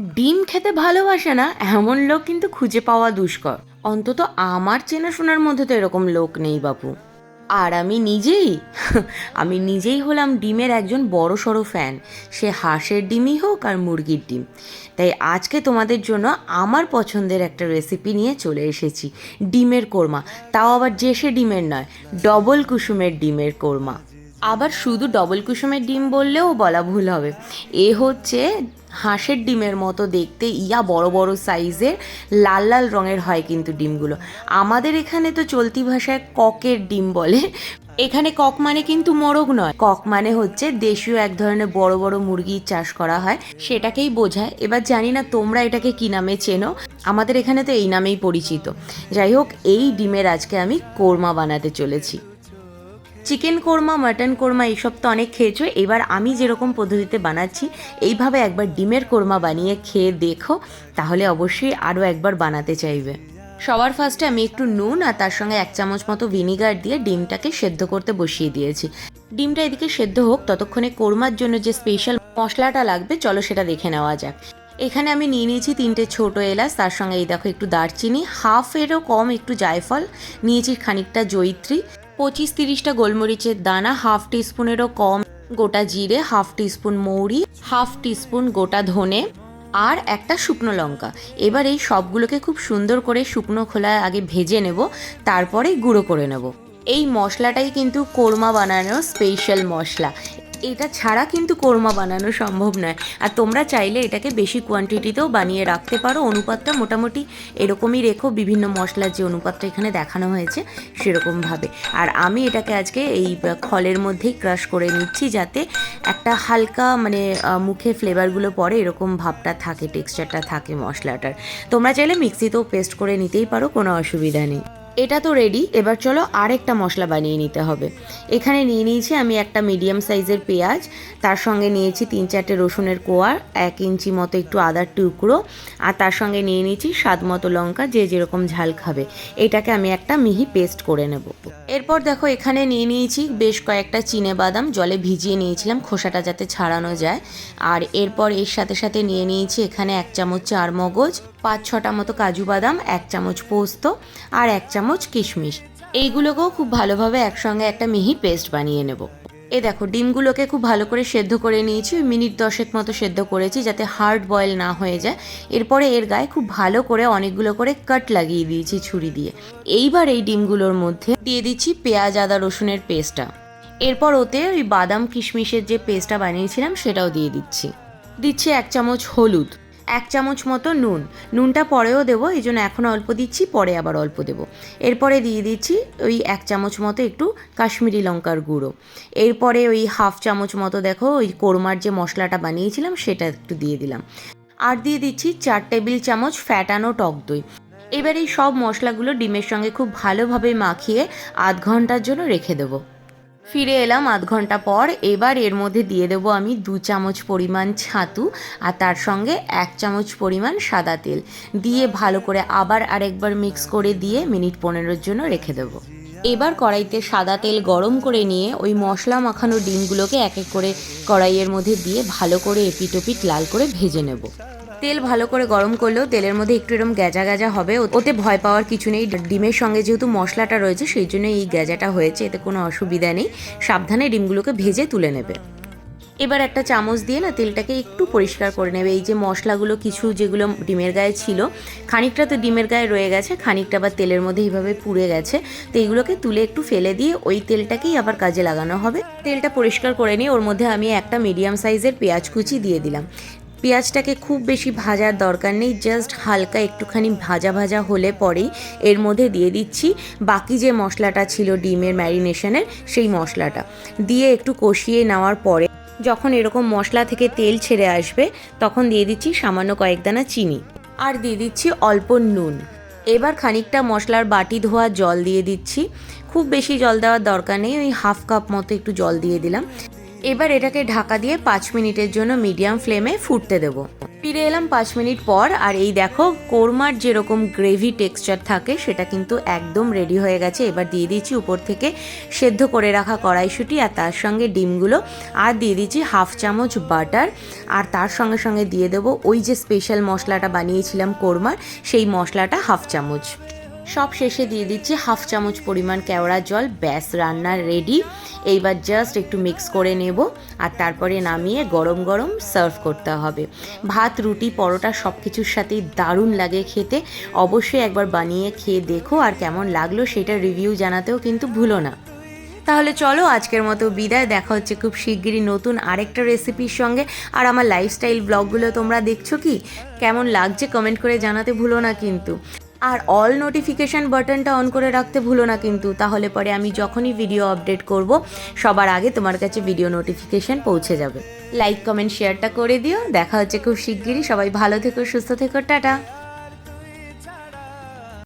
ডিম খেতে ভালোবাসে না, এমন লোক কিন্তু খুঁজে পাওয়া দুষ্কর। অন্তত আমার চেনাশোনার মধ্যে তো এরকম লোক নেই, বাপু। আর আমি নিজেই আমি নিজেই হলাম ডিমের একজন বড় সড়ো ফ্যান। সে হাঁসের ডিমই হোক আর মুরগির ডিম। তাই আজকে তোমাদের জন্য আমার পছন্দের একটা রেসিপি নিয়ে চলে এসেছি, ডিমের কোরমা। তাও আবার যে সে ডিমের নয় ডবল কুসুমের ডিমের কোরমা। আবার শুধু ডবল কুসুমের ডিম বললেও বলা ভুল হবে। এ হচ্ছে হাঁসের ডিমের মতো দেখতে, ইয়া বড় বড় সাইজের, লাল লাল রঙের হয় কিন্তু ডিমগুলো। আমাদের এখানে তো চলতি ভাষায় ককের ডিম বলে। এখানে কক মানে কিন্তু মোরগ নয়। কক মানে হচ্ছে দেশীয় এক ধরনের বড় বড় মুরগির চাষ করা হয়, সেটাকেই বোঝায়। এবার জানি না তোমরা এটাকে কি নামে চেনো। আমাদের এখানে তো এই নামেই পরিচিত। যাই হোক, এই ডিমের আজকে আমি কোরমা বানাতে চলেছি। চিকেন কোরমা, মাটন কোরমা এইসব তো অনেক খেয়েছো। এবার আমি যেরকম পদ্ধতিতে বানাচ্ছি, এইভাবে একবার ডিমের কোরমা বানিয়ে খেয়ে দেখো, তাহলে অবশ্যই আরও একবার বানাতে চাইবে। সবার ফার্স্টে আমি একটু নুন আর তার সঙ্গে এক চামচ মতো ভিনিগার দিয়ে ডিমটাকে সেদ্ধ করতে বসিয়ে দিয়েছি। ডিমটা এদিকে সেদ্ধ হোক, ততক্ষণে কোরমার জন্য যে স্পেশাল মশলাটা লাগবে, চলো সেটা দেখে নেওয়া যাক। এখানে আমি নিয়ে নিয়েছি তিনটে ছোট এলাচ, তার সঙ্গে এই দেখো একটু দারচিনি হাফেরও কম একটু জায়ফল, নিয়েছি খানিকটা জয়িত্রী। পঁচিশ তিরিশটা গোলমরিচের দানা, হাফ টিস্পুনেরও কম গোটা জিরে, হাফ টিস্পুন মৌরি, হাফ টিস্পুন গোটা ধনে আর একটা শুকনো লঙ্কা। এবার এই সবগুলোকে খুব সুন্দর করে শুকনো খোলায় আগে ভেজে নেব, তারপরে গুঁড়ো করে নেব। এই মশলাটাই কিন্তু কোরমা বানানোর স্পেশাল মশলা। এটা ছাড়া কিন্তু কোরমা বানানো সম্ভব নয়। আর তোমরা চাইলে এটাকে বেশি কোয়ান্টিটিতেও বানিয়ে রাখতে পারো। অনুপাতটা মোটামুটি এরকমই রেখো। বিভিন্ন মশলার যে অনুপাতটা এখানে দেখানো হয়েছে, সেরকমভাবে। আর আমি এটাকে আজকে এই খলের মধ্যেই ক্রাশ করে নিচ্ছি যাতে একটা হালকা মানে মুখে ফ্লেভারগুলো পড়ে, এরকম ভাবটা থাকে টেক্সচারটা থাকে মশলাটার। তোমরা চাইলে মিক্সিতেও পেস্ট করে নিতেই পারো, কোনো অসুবিধা নেই। এটা তো রেডি এবার চলো আরেকটা মশলা বানিয়ে নিতে হবে। এখানে নিয়ে নিয়েছি আমি একটা মিডিয়াম সাইজের পেঁয়াজ, তার সঙ্গে নিয়েছি তিন চারটে রসুনের কোয়ার, এক ইঞ্চি মতো একটু আদার টুকরো, আর তার সঙ্গে নিয়ে নিয়েছি স্বাদ মতো লঙ্কা, যে যেরকম ঝাল খাবে। এটাকে আমি একটা মিহি পেস্ট করে নেব। এরপর দেখো এখানে নিয়ে নিয়েছি বেশ কয়েকটা চিনে বাদাম, জলে ভিজিয়ে নিয়েছিলাম, খোসাটা যাতে ছাড়ানো যায়। আর এরপর এর সাথে সাথে নিয়ে নিয়েছি এখানে এক চামচ চার মগজ পাঁচ ছটা মতো কাজু বাদাম, এক চামচ পোস্ত আর এক চামচ কিশমিশ। এইগুলোকেও খুব ভালোভাবে একসঙ্গে একটা মিহি পেস্ট বানিয়ে নেব। এ দেখো, ডিমগুলোকে খুব ভালো করে সেদ্ধ করে নিয়েছি মিনিট দশেক মতো সেদ্ধ করেছি যাতে হার্ড বয়েল না হয়ে যায়। এরপরে এর গায়ে খুব ভালো করে অনেকগুলো করে কাট লাগিয়ে দিয়েছি ছুরি দিয়ে। এইবার এই ডিমগুলোর মধ্যে দিয়ে দিচ্ছি পেঁয়াজ, আদা, রসুনের পেস্টটা। এরপর ওতে ওই বাদাম, কিশমিশের যে পেস্টটা বানিয়েছিলাম সেটাও দিয়ে দিচ্ছি। দিচ্ছি এক চামচ হলুদ। এক চামচ মতো নুন। নুনটা পরেও দেবো, এই জন্য এখন অল্প দিচ্ছি, পরে আবার অল্প দেবো। এরপরে দিয়ে দিচ্ছি ওই এক চামচ মতো একটু কাশ্মীরি লঙ্কার গুঁড়ো। এরপরে ওই হাফ চামচ মতো দেখো, ওই কোরমার যে মশলাটা বানিয়েছিলাম, সেটা একটু দিয়ে দিলাম। আর দিয়ে দিচ্ছি চার টেবিল চামচ ফ্যাটানো টক দই। এবার এই সব মশলাগুলো ডিমের সঙ্গে খুব ভালোভাবে মাখিয়ে আধ ঘণ্টার জন্য রেখে দেবো। ফিরে এলাম আধ ঘণ্টা পর। এবার এর মধ্যে দিয়ে দেবো আমি দু চামচ পরিমাণ ছাতু আর তার সঙ্গে এক চামচ পরিমাণ সাদা তেল। দিয়ে ভালো করে আবার আরেকবার মিক্স করে দিয়ে মিনিট পনেরোর জন্য রেখে দেবো। এবার কড়াইতে সাদা তেল গরম করে নিয়ে ওই মশলা মাখানো ডিমগুলোকে এক এক করে কড়াইয়ের মধ্যে দিয়ে ভালো করে এপিটোপিট লাল করে ভেজে নেব। তেল ভালো করে গরম করলেও তেলের মধ্যে একটু এরকম গ্যাজা গ্যাজা হবে। ওতে ভয় পাওয়ার কিছু নেই। ডিমের সঙ্গে যেহেতু মশলাটা রয়েছে, সেই জন্য এই গ্যাজাটা হয়েছে। এতে কোনো অসুবিধা নেই। সাবধানে ডিমগুলোকে ভেজে তুলে নেবে। এবার একটা চামচ দিয়ে না তেলটাকে একটু পরিষ্কার করে নেবে। এই যে মশলাগুলো কিছু যেগুলো ডিমের গায়ে ছিল, খানিকটা তো ডিমের গায়ে রয়ে গেছে, খানিকটা আবার তেলের মধ্যে এইভাবে পুড়ে গেছে। তো এইগুলোকে তুলে একটু ফেলে দিয়ে ওই তেলটাকেই আবার কাজে লাগানো হবে। তেলটা পরিষ্কার করে নিয়ে ওর মধ্যে আমি একটা মিডিয়াম সাইজের পেঁয়াজ কুচি দিয়ে দিলাম। পেঁয়াজটাকে খুব বেশি ভাজার দরকার নেই জাস্ট হালকা একটুখানি ভাজা ভাজা হলে পরেই এর মধ্যে দিয়ে দিচ্ছি বাকি যে মশলাটা ছিল ডিমের ম্যারিনেশনের সেই মশলাটা। দিয়ে একটু কষিয়ে নেওয়ার পরে যখন এরকম মশলা থেকে তেল ছেড়ে আসবে, তখন দিয়ে দিচ্ছি সামান্য কয়েক দানা চিনি। আর দিয়ে দিচ্ছি অল্প নুন। এবার খানিকটা মশলার বাটি ধোয়া জল দিয়ে দিচ্ছি। খুব বেশি জল দেওয়ার দরকার নেই, ওই হাফ কাপ মতো একটু জল দিয়ে দিলাম। এবার এটাকে ঢাকা দিয়ে পাঁচ মিনিটের জন্য মিডিয়াম ফ্লেমে ফুটতে দেবো। ফিরে এলাম পাঁচ মিনিট পর, আর এই দেখো, কোরমার যেরকম গ্রেভি টেক্সচার থাকে, সেটা কিন্তু একদম রেডি হয়ে গেছে। এবার দিয়ে দিচ্ছি উপর থেকে সেদ্ধ করে রাখা কড়াইশুঁটি আর তার সঙ্গে ডিমগুলো। আর দিয়ে দিচ্ছি হাফ চামচ বাটার। আর তার সঙ্গে সঙ্গে দিয়ে দেবো ওই যে স্পেশাল মশলাটা বানিয়েছিলাম কোরমার, সেই মশলাটা হাফ চামচ। সব শেষে দিয়ে দিচ্ছি হাফ চামচ পরিমাণ কেওড়া জল। ব্যাস রান্নার রেডি এইবার জাস্ট একটু মিক্স করে নেব আর তারপরে নামিয়ে গরম গরম সার্ভ করতে হবে। ভাত, রুটি, পরোটা সব কিছুর সাথেই দারুণ লাগে খেতে। অবশ্যই একবার বানিয়ে খেয়ে দেখো আর কেমন লাগল সেটা রিভিউ জানাতেও কিন্তু ভুলো না। তাহলে চলো আজকের মতো বিদায়। দেখা হচ্ছে খুব শিগগিরই নতুন আরেকটা রেসিপির সঙ্গে। আর আমার লাইফস্টাইল ব্লগগুলো তোমরা দেখছ কি? কেমন লাগছে কমেন্ট করে জানাতে ভুলো না কিন্তু। আর অল নোটিফিকেশান বাটনটা অন করে রাখতে ভুলো না কিন্তু। তাহলে পরে আমি যখনই ভিডিও আপডেট করব, সবার আগে তোমার কাছে ভিডিও নোটিফিকেশান পৌঁছে যাবে। লাইক কমেন্ট শেয়ারটা করে দিও। দেখা হচ্ছে খুব শিগগিরই। সবাই ভালো থেকো, সুস্থ থেকো, টাটা।